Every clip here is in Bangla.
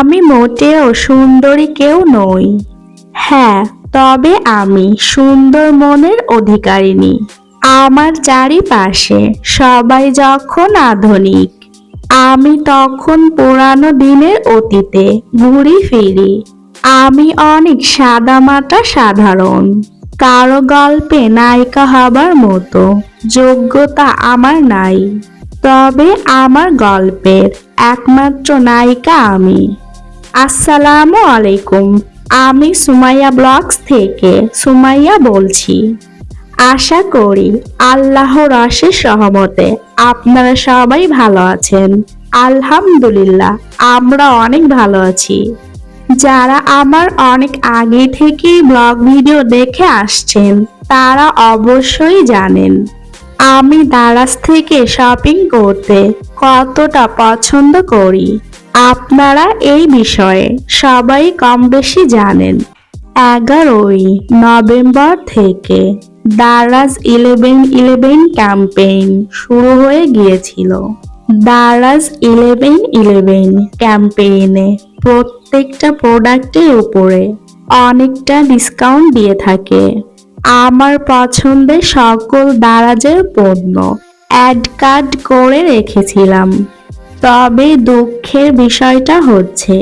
আমি মোটেও সুন্দরী কেউ নই। হ্যাঁ তবে আমি সুন্দর মনের অধিকারিণী। আমার চারিপাশে সবাই যখন আধুনিক, আমি তখন পুরানো দিনের অতীতে ঘুরি ফিরি। আমি অনেক সাদামাটা সাধারণ। কারও গল্পে নায়িকা হবার মতো যোগ্যতা আমার নাই। তবে আমার গল্পের একমাত্র নায়িকা আমি। আসসালামু আলাইকুম। আমি সুমাইয়া ব্লগস থেকে সুমাইয়া বলছি। আশা করি আল্লাহর অশেষ সহমতে আপনারা সবাই ভালো আছেন। আলহামদুলিল্লাহ, আমরা অনেক ভালো আছি। যারা আমার অনেক আগে থেকেই ব্লগ ভিডিও দেখে আসছেন, তারা অবশ্যই জানেন, আমি দারাজ থেকে শপিং করতে কতটা পছন্দ করি। আপনারা এই বিষয়ে সবাই কম বেশি জানেন। এগারোই নভেম্বর থেকে দারাজ ইলেভেন ইলেভেন ক্যাম্পেইন শুরু হয়ে গিয়েছিল। দারাজ ইলেভেন ইলেভেন ক্যাম্পেইনে প্রত্যেকটা প্রোডাক্টের উপরে অনেকটা ডিসকাউন্ট দিয়ে থাকে। আমার পছন্দের সকল দারাজের পণ্য অ্যাড কার্ড করে রেখেছিলাম। তবে দুঃখের বিষয়টা হচ্ছে,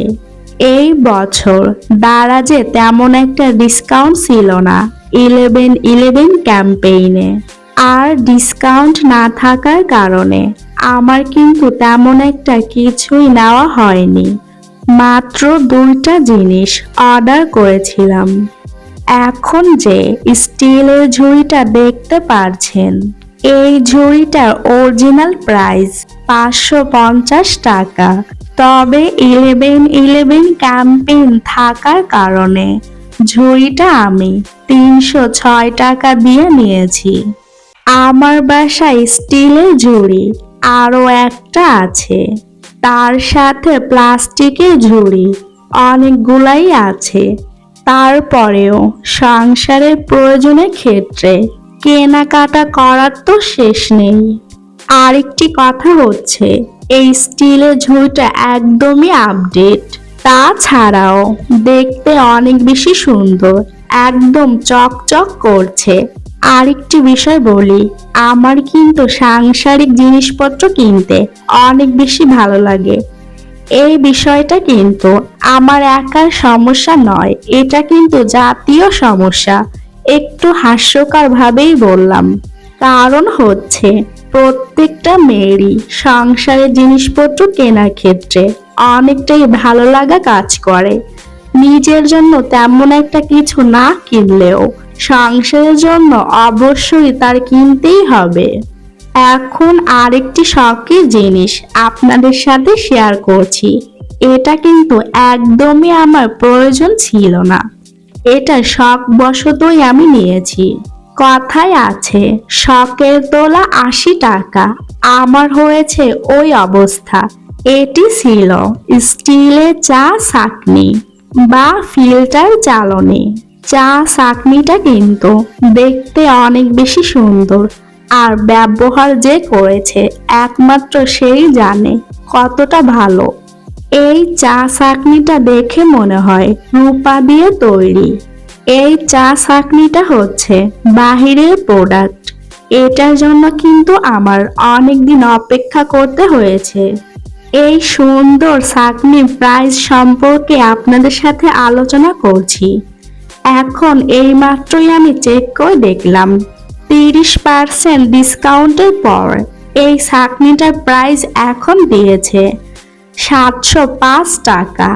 এই বছর দারাজে তেমন একটা ডিসকাউন্ট ছিল না ইলেভেন ইলেভেন ক্যাম্পেইনে আর ডিসকাউন্ট না থাকার কারণে আমার কিন্তু তেমন একটা কিছুই নেওয়া হয়নি। মাত্র দুইটা জিনিস অর্ডার করেছিলাম। এখন যে স্টিলের ঝুড়িটা দেখতে পারছেন এই ঝুড়িটার অরিজিনাল প্রাইস পাঁচশো পঞ্চাশ টাকা। তবে ইলেভেন ইলেভেন ক্যাম্পেইন থাকার কারণে ঝুড়িটা আমি তিনশো ছয় টাকা দিয়ে নিয়েছি। আমার বাসায় স্টিলের ঝুড়ি আরও একটা আছে। তার সাথে প্লাস্টিকের ঝুড়ি অনেকগুলাই আছে। তারপরেও সংসারের প্রয়োজনের ক্ষেত্রে কেনাকাটা করার তো শেষ নেই। আরেকটি কথা হচ্ছে, এই স্টিলের ঝুড়িটা একদমই আপডেট তাছাড়াও দেখতে অনেক বেশি সুন্দর, একদম চকচক করছে। আরেকটি বিষয় বলি, আমার কিন্তু সাংসারিক জিনিসপত্র কিনতে অনেক বেশি ভালো লাগে। এই বিষয়টা কিন্তু আমার একার সমস্যা নয়, এটা কিন্তু জাতীয় সমস্যা। একটু হাস্যকর ভাবেই বললাম, কারণ হচ্ছে প্রত্যেকটা মেয়েরই সংসারের জিনিসপত্র কেনার ক্ষেত্রে অনেকটাই ভালো লাগা কাজ করে। নিজের জন্য তেমন একটা কিছু না কিনলেও সংসারের জন্য অবশ্যই তার কিনতেই হবে। এখন আরেকটি শখের জিনিস আপনাদের সাথে শেয়ার করছি। এটা কিন্তু একদমই আমার প্রয়োজন ছিল না। এটা শখ বশতই আমি নিয়েছি। কথায় আছে, শখের তোলা আশি টাকা। আমার হয়েছে ওই অবস্থা। এটি ছিল স্টিলের চা সাকনি বা ফিল্টার চালনি চা সাকনিটা কিন্তু দেখতে অনেক বেশি সুন্দর। আর ব্যবহার যে করেছে, একমাত্র সেই জানে কতটা ভালো। এই চা ছাকনিটা দেখে মনে হয় রূপা দিয়ে তৈরি। এই চা ছাকনিটা হচ্ছে বাহিরের প্রোডাক্ট এটার জন্য কিন্তু আমার অনেক দিন অপেক্ষা করতে হয়েছে। এই সুন্দর ছাকনির প্রাইস সম্পর্কে আপনাদের সাথে আলোচনা করছি। এখন এই মাত্রই আমি চেক করে দেখলাম, তিরিশ পার্সেন্ট ডিসকাউন্টের পর এই ছাকনিটার প্রাইস এখন দিয়েছে। সাতশো পাঁচ টাকা।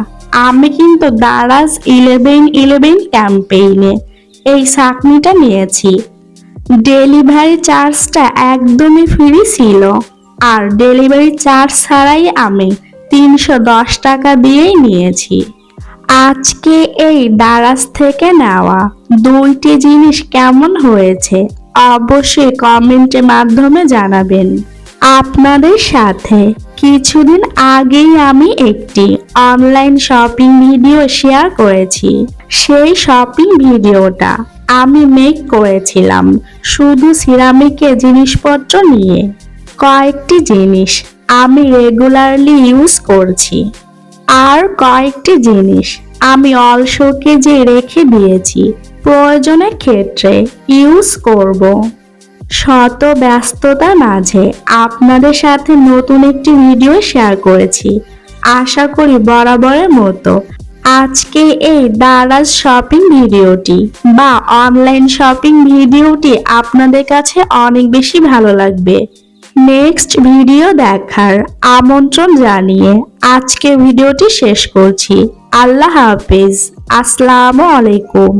আমি কিন্তু দারাজ ইলেভেন ইলেভেন ক্যাম্পেইনে এই ছাকনিটা নিয়েছি। ডেলিভারি চার্জটা একদমই ফ্রি ছিল। আর ডেলিভারি চার্জ ছাড়াই আমি তিনশো দশ টাকা দিয়েই নিয়েছি। আজকে এই দারাজ থেকে নেওয়া দুইটি জিনিস কেমন হয়েছে, অবশ্যই কমেন্টের মাধ্যমে জানাবেন। আপনাদের সাথে। কিছুদিন আগেই আমি একটি অনলাইন শপিং ভিডিও শেয়ার করেছি। সেই শপিং ভিডিওটা আমি মেক করেছিলাম শুধু সিরামিকের জিনিসপত্র নিয়ে। কয়েকটি জিনিস আমি রেগুলারলি ইউজ করছি। আর কয়েকটি জিনিস আমি অলসকে যে রেখে দিয়েছি। প্রয়োজনের ক্ষেত্রে ইউজ করব। শত ব্যস্ততার মাঝে আপনাদের সাথে নতুন একটি ভিডিও শেয়ার করেছি। আশা করি বরাবরের মতো। আজকে এই দারাজ শপিং ভিডিওটি বা অনলাইন শপিং ভিডিওটি আপনাদের কাছে অনেক বেশি ভালো লাগবে। নেক্সট ভিডিও দেখার আমন্ত্রণ জানিয়ে আজকে ভিডিওটি শেষ করছি। আল্লাহ হাফিজ। আসসালামু আলাইকুম।